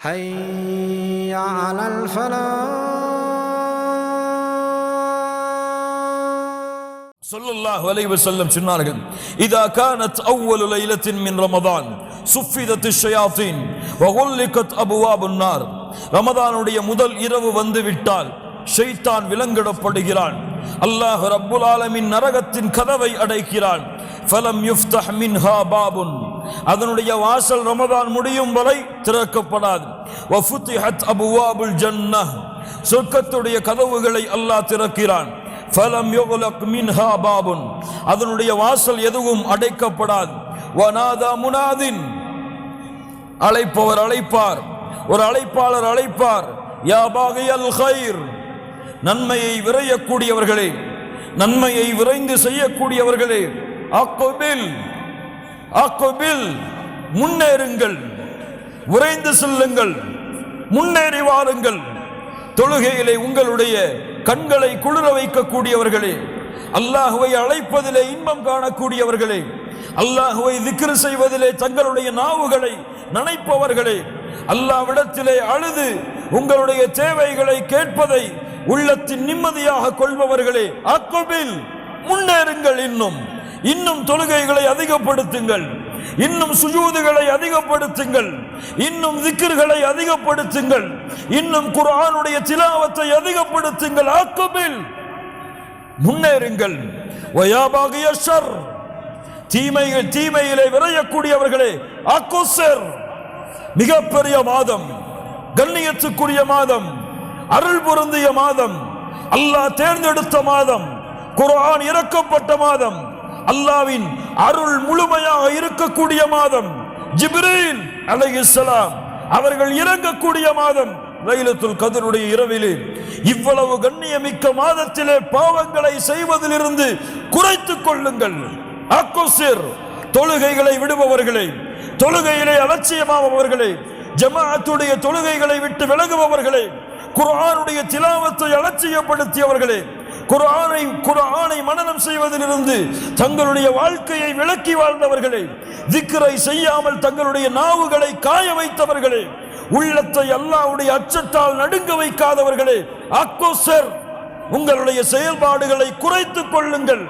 حي على الفلاح ஸல்லல்லாஹு அலைஹி வஸல்லம் சொன்னார்கள் இதா கானத் அவ்வலு லைலத்தின் மின் ரமதான் சுஃபிதத் ஷயாத்தீன் வகுல்லிகத் அபுவாபுன் நார் ரமதானுடைய முதல் இரவு வந்து விட்டால் ஷைத்தான் விலங்கிடப்படுகிறான் அல்லாஹ் ரப்புல் ஆலமின் நரகத்தின் கதவை அடைக்கிறான் ஃபலம் யுஃப்தஹ் மின்ஹா பாபுன் அதனுடைய வாசல் ரமதான் முடியும் வரை திறக்கப்படாது. அபுவாபுல் ஜன்னஹ். சொர்க்கத்துடைய கதவுகளை அல்லாஹ் திறக்கிறான். ஃபலம் யுக்லக் மின்ஹா பாபுன். அதனுடைய வாசல் எதுவும் அடைக்கப்படாது. வனாதா முனாதின். அழைப்பவர் அழைப்பார். ஒரு அழைப்பாளர் அழைப்பார். யா பாகியல் ஹைர் நன்மையை விரையக்கூடியவர்களே. நன்மையை விரைந்து செய்யக்கூடியவர்களே. அக்கோபில் அக்குபில் முன்னேறுங்கள். விரைந்து செல்லுங்கள். முன்னேறி வாருங்கள் தொழுகையிலே உங்களுடைய கண்களை குளிர வைக்கக்கூடியவர்களே. அல்லாஹுவை அழைப்பதிலே இன்பம் காணக்கூடியவர்களே. அல்லாஹுவை திக்ரு செய்வதிலே தங்களுடைய நாவுகளை நனைப்பவர்களே. அல்லாவிடத்திலே அழுது உங்களுடைய தேவைகளை கேட்பதை உள்ளத்தின் நிம்மதியாக கொள்பவர்களே. அக்குபில் முன்னேறுங்கள் இன்னும். இன்னும் தொழுகைகளை அதிகப்படுத்துங்கள். இன்னும் சுஜூதுகளை அதிகப்படுத்துங்கள். இன்னும் திக்ர்களை அதிகப்படுத்துங்கள். இன்னும் குர்ஆனுடைய திலாவத்தை அதிகப்படுத்துங்கள். ஆக்குபில். முன்னேறுங்கள். வயாபாகிய ஷர். தீமைகள் தீமையிலே விரையக்கூடியவர்களே அக்குசர் மிகப்பெரிய மாதம். கண்ணியத்துக்குரிய மாதம். அருள் பொருந்திய மாதம். அல்லாஹ் தேர்ந்தெடுத்த மாதம். குர்ஆன் இறக்கப்பட்ட மாதம். அல்லாவின் அருள் முழுமையாக இருக்கக்கூடிய மாதம் ஜிப்ரீல் அலைஹிஸ்ஸலாம் அவர்கள் இறங்கக்கூடிய மாதம் லைலத்துல் கதருடைய இரவிலே. இவ்வளவு கண்ணியமிக்க மாதத்திலே பாவங்களை செய்வதிலிருந்து குறைத்துக் கொள்ளுங்கள். அக்கோசிர் தொழுகைகளை விடுபவர்களே தொழுகையிலே அலட்சியமாபவர்களே ஜமாஅத்துடைய தொழுகைகளை விட்டு விலகுபவர்களை குர்ஆனுடைய திலாவத்தை அலட்சியப்படுத்தியவர்களே குரானை குரானை மனனம் செய்வதிலிருந்து தங்களுடைய வாழ்க்கையை விளக்கி வாழ்ந்தவர்களே திக்கரை செய்யாமல் தங்களுடைய நாவுகளை காய வைத்தவர்களே உள்ளத்தை அல்லாவுடைய அச்சத்தால் நடுங்க வைக்காதவர்களே அக்கோசர் உங்களுடைய செயல்பாடுகளை குறைத்துக் கொள்ளுங்கள்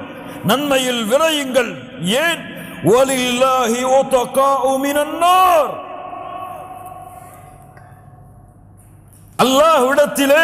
நன்மையில் விரையுங்கள். ஏன்? வலில்லாஹி உத்தகாஉ மினன் அல்லாஹ்விடத்திலே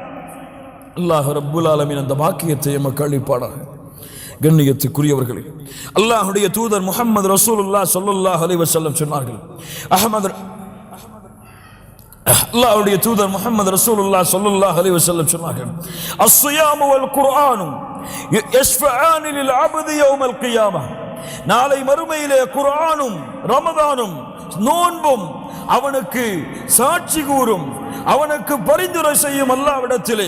அல்லாஹ் ரப்புல் ஆலமின் அந்த பாக்கியத்தை எமக்கு அளிப்பானாக. கண்ணியத்துக்குரியவர்களே அல்லாஹுடைய தூதர் முகமது ரசூலுல்லாஹ் ஸல்லல்லாஹு அலைஹி வஸல்லம் சொன்னார்கள் அஹமது அல்லாஹ்வுடைய தூதர் முகமது ரசூலுல்லா ஸல்லல்லாஹு அலைஹி வஸல்லம் சொன்னார்கள் அஸ்ஸியாமு வல் குர்ஆனும் யஸ்ஃபஆனி லில் அப்தி யௌமல் கியாமah நாளை மறுமையிலே குர்ஆனும் ரமதானும் நோன்பும் அவனுக்கு சாட்சி கூறும் அவனுக்கு பரிந்துரை செய்யும் அல்லாவிடத்திலே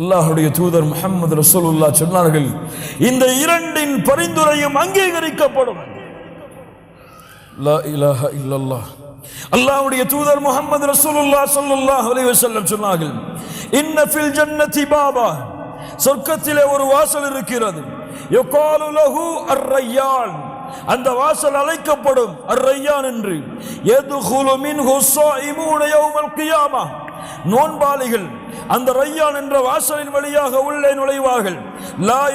அல்லாஹுடைய தூதர் முஹம்மது ரசூலுல்லா சொன்னார்கள் இந்த இரண்டின் பரிந்துரையும் அங்கீகரிக்கப்படும். அல்லாஹுடைய தூதர் முகமது ரசூலுல்லா ஸல்லல்லாஹு அலைஹி சொன்னார்கள் இன்ன ஃபில் ஜன்னதி பாபா. சொர்க்கத்திலே ஒரு வாசல் இருக்கிறது. யுகாலு லஹு அர்ரையான். அந்த வாசல் அழைக்கப்படும் அர்ரையான் என்று. எது ஹுலுமின் ஸாயிமூன யௌமல் கியாமா. நோன்பாளிகள் அந்த ரையான் என்ற வாசலின் வழியாக உள்ளே நுழைவார்கள். லா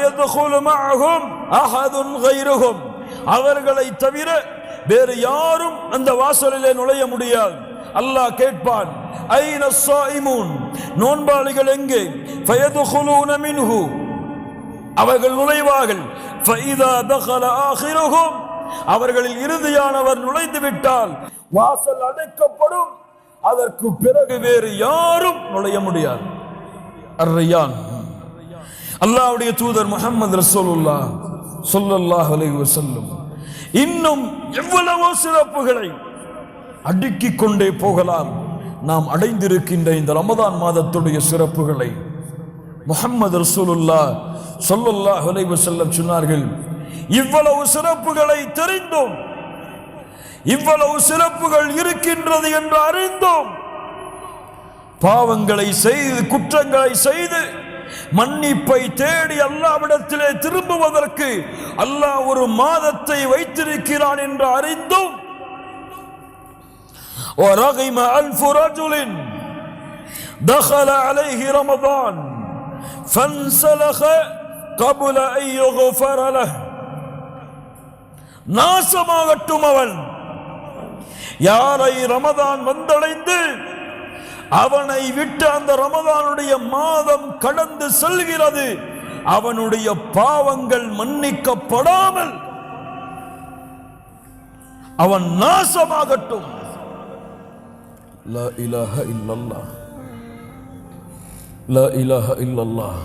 அவர்களை தவிர வேறு யாரும் அந்த வாசலிலே நுழைய முடியாது. அல்லாஹ் கேட்பான் ஐன ஸாயிமூன்? நோன்பாளிகள் எங்கே? ஃபயதுகுலூன மின்ஹு. அவர்கள் நுழைவார்கள். ஃபைதா தഖல ஆகிருஹும் அவர்களில் இறுதியானவர் நுழைந்து விட்டால் வாசல் அடைக்கப்படும் அதற்கு பிறகு வேறு யாரும் நுழைய முடியாது. அர்ரையான். அல்லாஹ்வுடைய தூதர் முகமது ரசோலுல்லா சொல்லல்லாஹ் அலைஹி செல்லும் இன்னும் எவ்வளவோ சிறப்புகளை அடுக்கிக் கொண்டே போகலாம். நாம் அடைந்திருக்கின்ற இந்த ரமதான் மாதத்துடைய சிறப்புகளை முகமது ரசூலுல்லா சொல்லல்லாஹ் அலைஹி செல்லம் சொன்னார்கள். இவ்வளவு சிறப்புகளை தெரிந்தோம் இவ்வளவு சிறப்புகள் இருக்கின்றது என்று அறிந்தோம் பாவங்களை செய்து குற்றங்களை செய்து மன்னிப்பை தேடி அல்லாவிடத்திலே திரும்புவதற்கு அல்லாஹ் ஒரு மாதத்தை வைத்திருக்கிறான் என்று அறிந்தும் ورغم ألف رجل دخل عليه رمضان فانسلخ قبل أن يغفر له நாசமாகட்டும் அவன் யாரை ரமதான் வந்தடைந்து அவனை விட்டு அந்த ரமதானுடைய மாதம் கடந்து செல்கிறது. அவனுடைய பாவங்கள் மன்னிக்கப்படாமல் அவன் நாசமாகட்டும். லா இலாஹ இல்லல்லாஹ். லா இலாஹ இல்லல்லாஹ்.